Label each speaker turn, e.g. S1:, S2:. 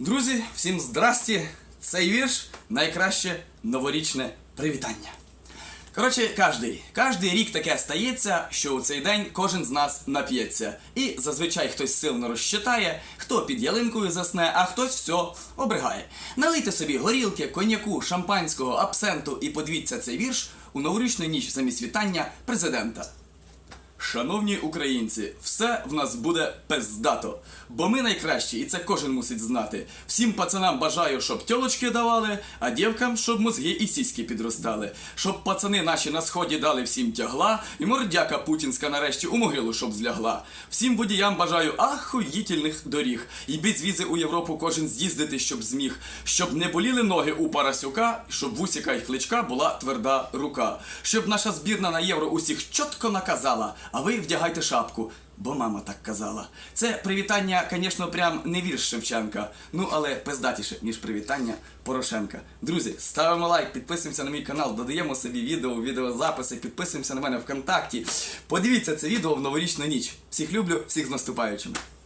S1: Друзі, всім здрасті! Цей вірш найкраще новорічне привітання. Коротше, кожний, кожний рік таке стається, що у цей день кожен з нас нап'ється. І зазвичай хтось сильно розчитає, хто під ялинкою засне, а хтось все обригає. Налийте собі горілки, коньяку, шампанського, абсенту і подивіться цей вірш у новорічну ніч замість вітання президента. Шановні українці, все в нас буде пиздато, бо ми найкращі, і це кожен мусить знати. Всім пацанам бажаю, щоб тьолочки давали, а дівкам, щоб мозги і сіськи підростали. Щоб пацани наші на сході дали всім тягла, і мордяка путінська нарешті у могилу щоб злягла. Всім водіям бажаю ахуїтельних доріг. І без візи у Європу кожен з'їздити, щоб зміг. Щоб не боліли ноги у Парасюка, щоб в Усіка й кличка була тверда рука. Щоб наша збірна на євро усіх чітко наказала, а ви вдягайте шапку. Бо мама так казала. Це привітання, звісно, прям не вірш Шевченка. Ну але пиздатіше, ніж привітання Порошенка. Друзі, ставимо лайк, підписуємося на мій канал, додаємо собі відео, відеозаписи, підписуємося на мене ВКонтакті. Подивіться це відео в новорічну ніч. Всіх люблю, всіх з наступаючими.